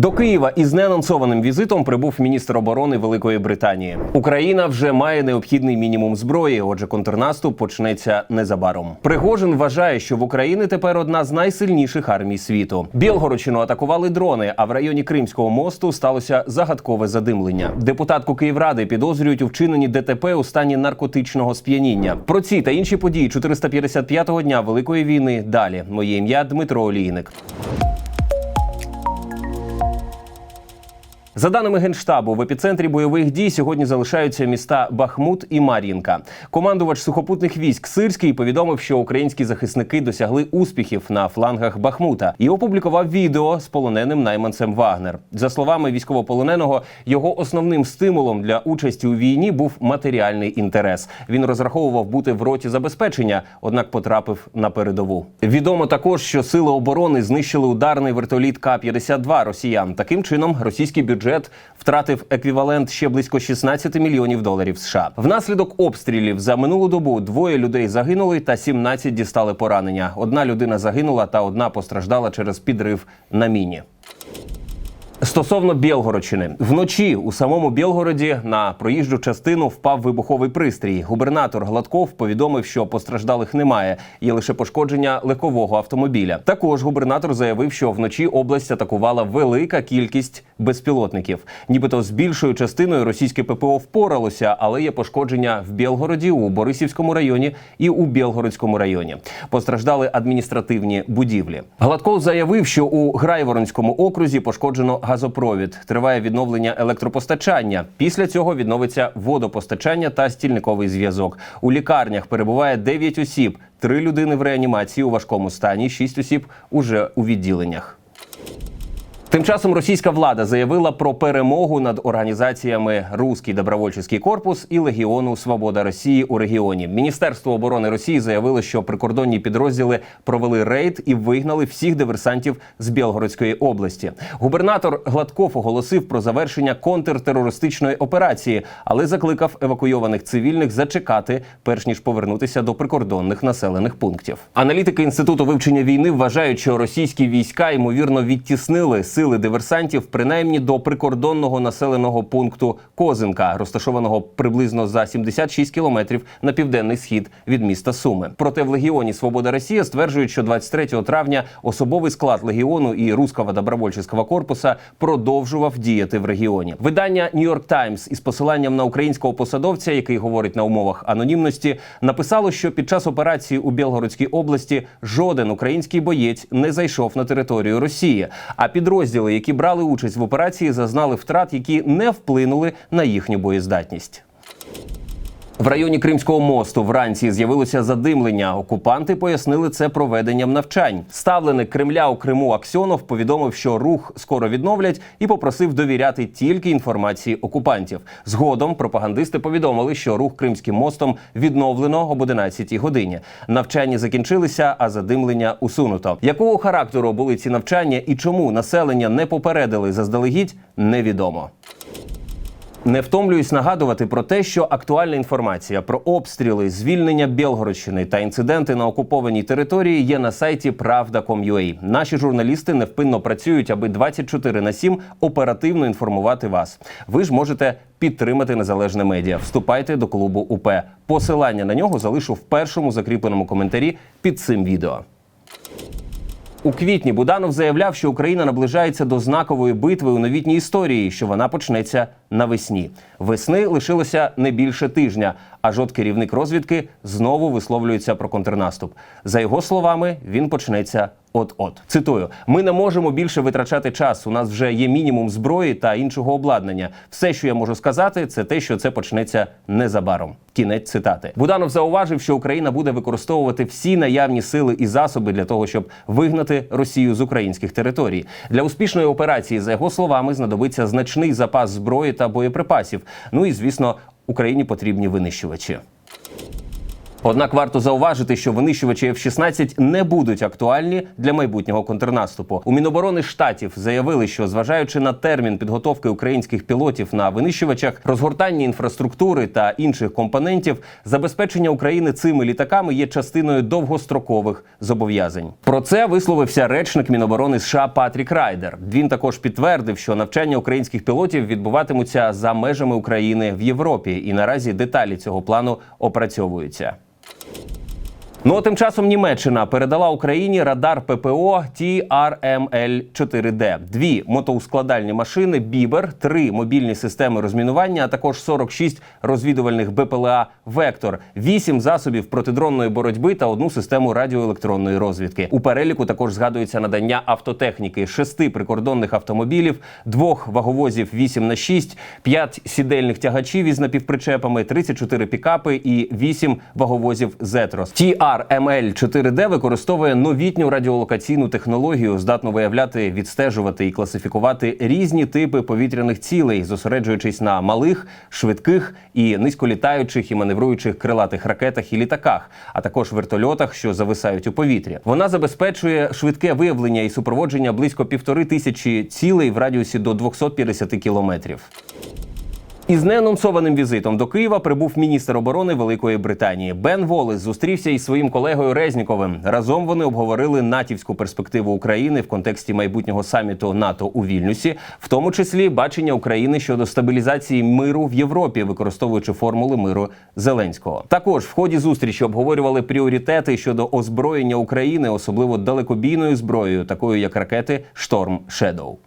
До Києва із неанонсованим візитом прибув міністр оборони Великої Британії. Україна вже має необхідний мінімум зброї. Отже, контрнаступ почнеться незабаром. Пригожин вважає, що в Україні тепер одна з найсильніших армій світу. Білгородщину атакували дрони. А в районі Кримського мосту сталося загадкове задимлення. Депутатку Київради підозрюють у вчиненні ДТП у стані наркотичного сп'яніння. Про ці та інші події 455-го дня Великої війни. Далі моє ім'я Дмитро Олійник. За даними генштабу, в епіцентрі бойових дій сьогодні залишаються міста Бахмут і Мар'їнка. Командувач сухопутних військ Сирський повідомив, що українські захисники досягли успіхів на флангах Бахмута і опублікував відео з полоненим найманцем Вагнер. За словами військовополоненого, його основним стимулом для участі у війні був матеріальний інтерес. Він розраховував бути в роті забезпечення, однак потрапив на передову. Відомо також, що сили оборони знищили ударний вертоліт К-52 росіян. Таким чином, російський бюджет втратив еквівалент ще близько 16 мільйонів доларів США. Внаслідок обстрілів за минулу добу двоє людей загинули та 17 дістали поранення. Одна людина загинула та одна постраждала через підрив на міні. Стосовно Білгородщини, вночі у самому Білгороді на проїжджу частину впав вибуховий пристрій. Губернатор Гладков повідомив, що постраждалих немає, є лише пошкодження легкового автомобіля. Також губернатор заявив, що вночі область атакувала велика кількість безпілотників. Нібито з більшою частиною російське ППО впоралося, але є пошкодження в Білгороді, у Борисівському районі і у Білгородському районі. Постраждали адміністративні будівлі. Гладков заявив, що у Грайворонському окрузі пошкоджено газопровід. Триває відновлення електропостачання. Після цього відновиться водопостачання та стільниковий зв'язок. У лікарнях перебуває 9 осіб, 3 людини в реанімації у важкому стані, 6 осіб уже у відділеннях. Тим часом російська влада заявила про перемогу над організаціями Руський добровольчий корпус і Легіону Свобода Росії у регіоні. Міністерство оборони Росії заявило, що прикордонні підрозділи провели рейд і вигнали всіх диверсантів з Білгородської області. Губернатор Гладков оголосив про завершення контртерористичної операції, але закликав евакуйованих цивільних зачекати, перш ніж повернутися до прикордонних населених пунктів. Аналітики інституту вивчення війни вважають, що російські війська ймовірно відтіснили сили диверсантів принаймні до прикордонного населеного пункту Козинка, розташованого приблизно за 76 кілометрів на південний схід від міста Суми. Проте в легіоні Свобода Росія стверджують, що 23 травня особовий склад легіону і Руського добровольчого корпуса продовжував діяти в регіоні. Видання New York Times із посиланням на українського посадовця, який говорить на умовах анонімності, написало, що під час операції у Білгородській області жоден український боєць не зайшов на територію Росії. А підрозділи, які брали участь в операції, зазнали втрат, які не вплинули на їхню боєздатність. В районі Кримського мосту вранці з'явилося задимлення. Окупанти пояснили це проведенням навчань. Ставленик Кремля у Криму Аксьонов повідомив, що рух скоро відновлять, і попросив довіряти тільки інформації окупантів. Згодом пропагандисти повідомили, що рух Кримським мостом відновлено об 11 годині. Навчання закінчилися, а задимлення усунуто. Якого характеру були ці навчання і чому населення не попередили заздалегідь, невідомо. Не втомлююсь нагадувати про те, що актуальна інформація про обстріли, звільнення Білгородщини та інциденти на окупованій території є на сайті Правда.com.ua. Наші журналісти невпинно працюють, аби 24 на 7 оперативно інформувати вас. Ви ж можете підтримати незалежне медіа. Вступайте до клубу УП. Посилання на нього залишу в першому закріпленому коментарі під цим відео. У квітні Буданов заявляв, що Україна наближається до знакової битви у новітній історії, що вона почнеться навесні. Весни лишилося не більше тижня. Аж от керівник розвідки знову висловлюється про контрнаступ. За його словами, він почнеться от-от. Цитую: ми не можемо більше витрачати час. У нас вже є мінімум зброї та іншого обладнання. Все, що я можу сказати, це те, що це почнеться незабаром. Кінець цитати. Буданов зауважив, що Україна буде використовувати всі наявні сили і засоби для того, щоб вигнати Росію з українських територій. Для успішної операції, за його словами, знадобиться значний запас зброї боєприпасів. Ну і звісно, Україні потрібні винищувачі. Однак варто зауважити, що винищувачі F-16 не будуть актуальні для майбутнього контрнаступу. У Міноборони штатів заявили, що зважаючи на термін підготовки українських пілотів на винищувачах, розгортання інфраструктури та інших компонентів, забезпечення України цими літаками є частиною довгострокових зобов'язань. Про це висловився речник Міноборони США Патрік Райдер. Він також підтвердив, що навчання українських пілотів відбуватимуться за межами України в Європі, і наразі деталі цього плану опрацьовуються. Ну а тим часом Німеччина передала Україні радар ППО TRML-4D, дві мотоускладальні машини Бібер, три мобільні системи розмінування, а також 46 розвідувальних БПЛА Вектор, вісім засобів протидронної боротьби та одну систему радіоелектронної розвідки. У переліку також згадується надання автотехніки, шести прикордонних автомобілів, двох ваговозів 8 на 6 п'ять сідельних тягачів із напівпричепами, 34 пікапи і 8 ваговозів Зетрос. TRML-4D використовує новітню радіолокаційну технологію, здатну виявляти, відстежувати і класифікувати різні типи повітряних цілей, зосереджуючись на малих, швидких і низьколітаючих і маневруючих крилатих ракетах і літаках, а також вертольотах, що зависають у повітрі. Вона забезпечує швидке виявлення і супроводження близько півтори тисячі цілей в радіусі до 250 кілометрів. Із неанонсованим візитом до Києва прибув міністр оборони Великої Британії. Бен Волес зустрівся із своїм колегою Резніковим. Разом вони обговорили натівську перспективу України в контексті майбутнього саміту НАТО у Вільнюсі, в тому числі бачення України щодо стабілізації миру в Європі, використовуючи формули миру Зеленського. Також в ході зустрічі обговорювали пріоритети щодо озброєння України, особливо далекобійною зброєю, такою як ракети Шторм Шедоу.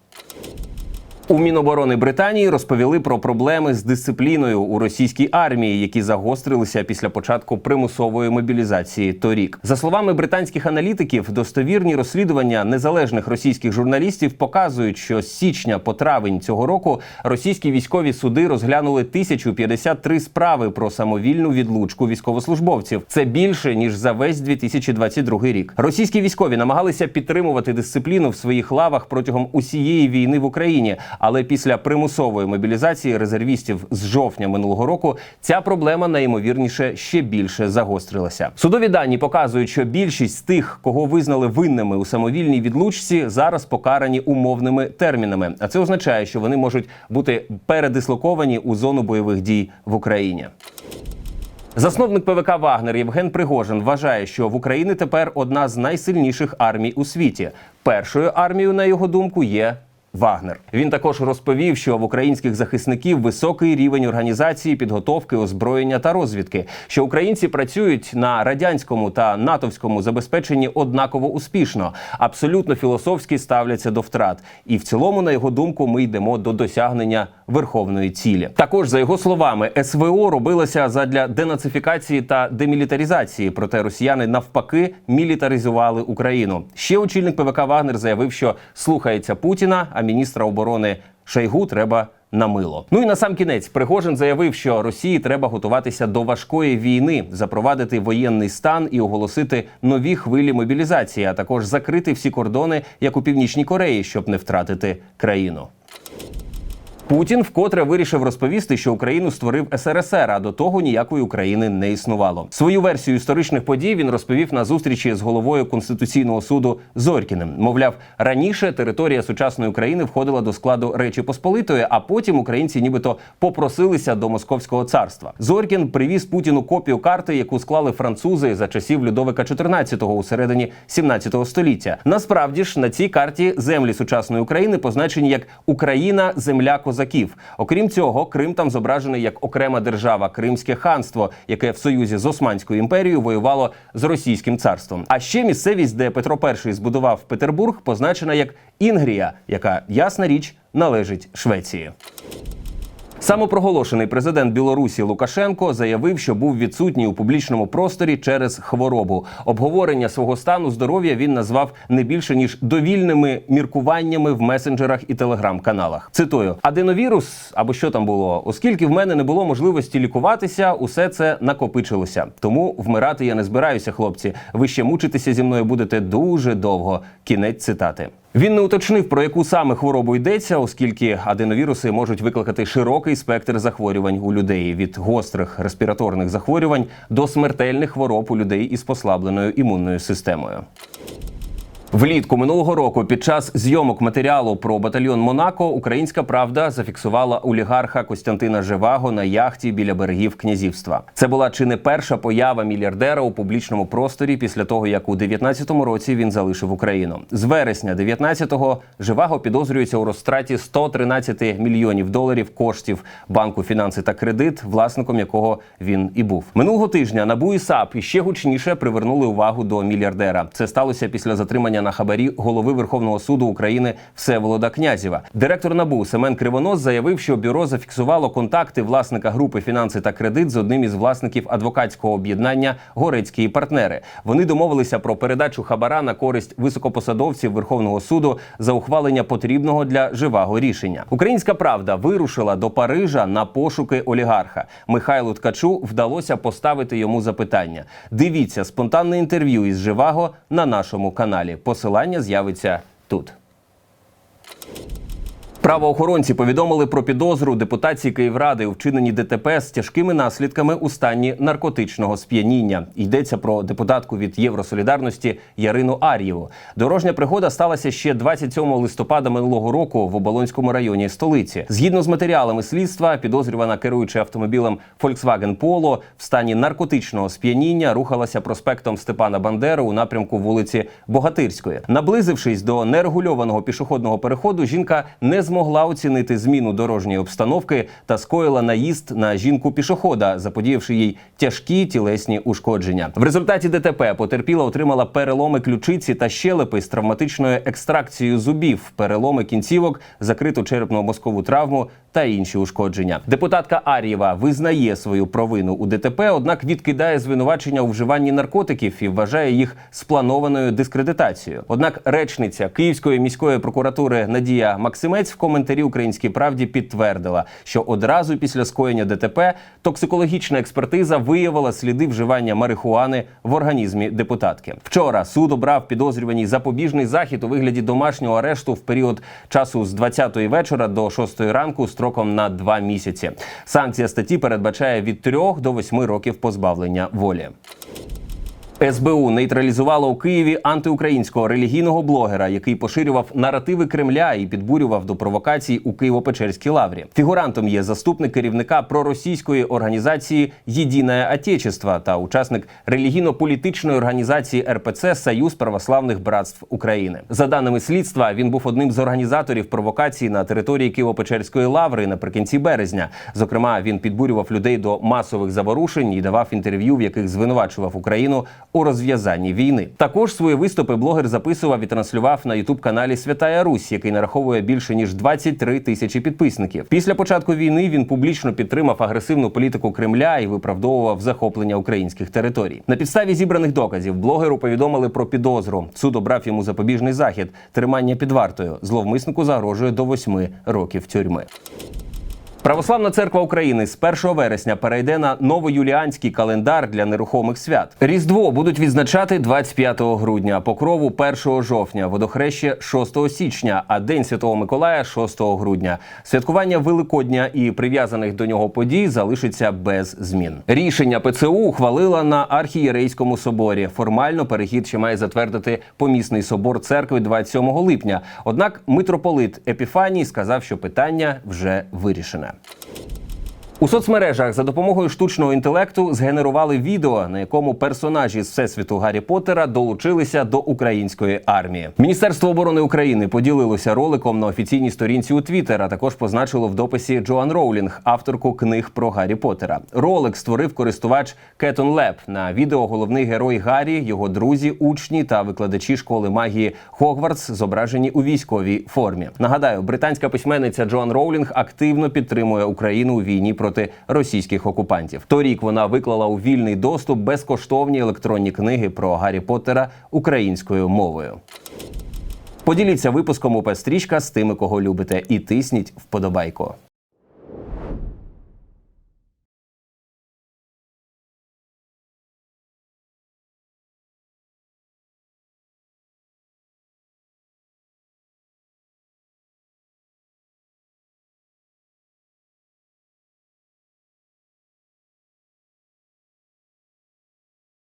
У Міноборони Британії розповіли про проблеми з дисципліною у російській армії, які загострилися після початку примусової мобілізації торік. За словами британських аналітиків, достовірні розслідування незалежних російських журналістів показують, що з січня по травень цього року російські військові суди розглянули 1053 справи про самовільну відлучку військовослужбовців. Це більше ніж за весь 2022 рік. Російські військові намагалися підтримувати дисципліну в своїх лавах протягом усієї війни в Україні. Але після примусової мобілізації резервістів з жовтня минулого року ця проблема найімовірніше ще більше загострилася. Судові дані показують, що більшість тих, кого визнали винними у самовільній відлучці, зараз покарані умовними термінами. А це означає, що вони можуть бути передислоковані у зону бойових дій в Україні. Засновник ПВК Вагнер Євген Пригожин вважає, що в Україні тепер одна з найсильніших армій у світі. Першою армією, на його думку, є Вагнер. Він також розповів, що в українських захисників високий рівень організації, підготовки, озброєння та розвідки, що українці працюють на радянському та натовському забезпеченні однаково успішно, абсолютно філософськи ставляться до втрат. І в цілому, на його думку, ми йдемо до досягнення верховної цілі. Також за його словами, СВО робилося задля денацифікації та демілітаризації. Проте росіяни навпаки мілітаризували Україну. Ще очільник ПВК Вагнер заявив, що слухається Путіна. а міністра оборони Шойгу треба на мило. Ну і на сам кінець Пригожин заявив, що Росії треба готуватися до важкої війни, запровадити воєнний стан і оголосити нові хвилі мобілізації, а також закрити всі кордони, як у північній Кореї, щоб не втратити країну. Путін вкотре вирішив розповісти, що Україну створив СРСР, а до того ніякої України не існувало. Свою версію історичних подій він розповів на зустрічі з головою конституційного суду Зорькіним. Мовляв, раніше територія сучасної України входила до складу Речі Посполитої, а потім українці, нібито, попросилися до Московського царства. Зоркін привіз Путіну копію карти, яку склали французи за часів Людовика XIV у середині 17 століття. Насправді ж на цій карті землі сучасної України позначені як Україна, земля козаків. Окрім цього, Крим там зображений як окрема держава Кримське ханство, яке в союзі з Османською імперією воювало з російським царством. А ще місцевість, де Петро І збудував Петербург, позначена як Інгрія, яка ясна річ належить Швеції. Самопроголошений президент Білорусі Лукашенко заявив, що був відсутній у публічному просторі через хворобу. Обговорення свого стану здоров'я він назвав не більше ніж довільними міркуваннями в месенджерах і телеграм-каналах. Цитую: аденовірус або що там було, оскільки в мене не було можливості лікуватися, усе це накопичилося. Тому вмирати я не збираюся, хлопці. Ви ще мучитися зі мною будете дуже довго. Кінець цитати. Він не уточнив про яку саме хворобу йдеться, оскільки аденовіруси можуть викликати широкий спектр захворювань у людей від гострих респіраторних захворювань до смертельних хвороб у людей із послабленою імунною системою. Влітку минулого року під час зйомок матеріалу про батальйон Монако Українська правда зафіксувала олігарха Костянтина Живаго на яхті біля берегів князівства. Це була чи не перша поява мільярдера у публічному просторі після того, як у 19-му році він залишив Україну. З вересня 19-го Живаго підозрюється у розтраті 113 мільйонів доларів коштів банку фінанси та кредит, власником якого він і був. Минулого тижня НАБУ і САП іще гучніше привернули увагу до мільярдера. Це сталося після затримання на хабарі голови Верховного суду України Всеволода Князєва. Директор НАБУ Семен Кривонос заявив, що бюро зафіксувало контакти власника групи фінанси та кредит з одним із власників адвокатського об'єднання Горецькі партнери. Вони домовилися про передачу хабара на користь високопосадовців Верховного суду за ухвалення потрібного для живаго рішення. Українська правда вирушила до Парижа на пошуки олігарха. Михайлу Ткачу вдалося поставити йому запитання. Дивіться спонтанне інтерв'ю із Живаго на нашому каналі. Посилання з'явиться тут. Правоохоронці повідомили про підозру депутації Київради у вчиненні ДТП з тяжкими наслідками у стані наркотичного сп'яніння. Йдеться про депутатку від Євросолідарності Ярину Ар'єву. Дорожня пригода сталася ще 27 листопада минулого року в Оболонському районі столиці. Згідно з матеріалами слідства, підозрювана керуючи автомобілем Volkswagen Polo в стані наркотичного сп'яніння рухалася проспектом Степана Бандери у напрямку вулиці Богатирської. Наблизившись до нерегульованого пішохідного переходу, жінка не змогла оцінити зміну дорожньої обстановки та скоїла наїзд на жінку пішохода, заподіявши їй тяжкі тілесні ушкодження. В результаті ДТП потерпіла отримала переломи ключиці та щелепи з травматичною екстракцією зубів, переломи кінцівок, закриту черепно-мозкову травму та інші ушкодження. Депутатка Ар'єва визнає свою провину у ДТП, однак відкидає звинувачення у вживанні наркотиків і вважає їх спланованою дискредитацією. Однак речниця Київської міської прокуратури Надія Максимець в коментарі Українській правді підтвердила, що одразу після скоєння ДТП токсикологічна експертиза виявила сліди вживання марихуани в організмі депутатки. Вчора суд обрав підозрюваній запобіжний захід у вигляді домашнього арешту в період часу з 20-ї вечора до 6-ї ранку строком на 2 місяці. Санкція статті передбачає від 3 до 8 років позбавлення волі. СБУ нейтралізувало у Києві антиукраїнського релігійного блогера, який поширював наративи Кремля і підбурював до провокацій у Києво-Печерській лаврі. Фігурантом є заступник керівника проросійської організації «Єдине Отечество» та учасник релігійно-політичної організації РПЦ Союз православних братств України. За даними слідства, він був одним з організаторів провокацій на території Києво-Печерської лаври наприкінці березня. Зокрема, він підбурював людей до масових заворушень і давав інтерв'ю, в яких звинувачував Україну у розв'язанні війни. Також свої виступи блогер записував і транслював на ютуб каналі Святая Русь, який нараховує більше ніж 23 тисячі підписників. Після початку війни він публічно підтримав агресивну політику Кремля і виправдовував захоплення українських територій. На підставі зібраних доказів блогеру повідомили про підозру. Суд обрав йому запобіжний захід, тримання під вартою. Зловмиснику загрожує до 8 років тюрми. Православна церква України з 1 вересня перейде на новоюліанський календар для нерухомих свят. Різдво будуть відзначати 25 грудня, покрову 1 жовтня, водохреще 6 січня, а День Святого Миколая 6 грудня. Святкування Великодня і прив'язаних до нього подій залишиться без змін. Рішення ПЦУ ухвалила на архієрейському соборі. Формально перехід ще має затвердити помісний собор церкви 27 липня. Однак митрополит Епіфаній сказав, що питання вже вирішене. Instagram. У соцмережах за допомогою штучного інтелекту згенерували відео, на якому персонажі з всесвіту Гаррі Поттера долучилися до української армії. Міністерство оборони України поділилося роликом на офіційній сторінці у Твіттер, а також позначило в дописі Джоан Роулінг, авторку книг про Гаррі Поттера. Ролик створив користувач Кетон Леп. На відео головний герой Гаррі, його друзі, учні та викладачі школи магії Хогвартс зображені у військовій формі. Нагадаю, британська письменниця Джоан Роулінг активно підтримує Україну у війні проти російських окупантів. Торік вона виклала у вільний доступ безкоштовні електронні книги про Гаррі Поттера українською мовою. Поділіться випуском УП Стрічка з тими, кого любите, і тисніть вподобайку.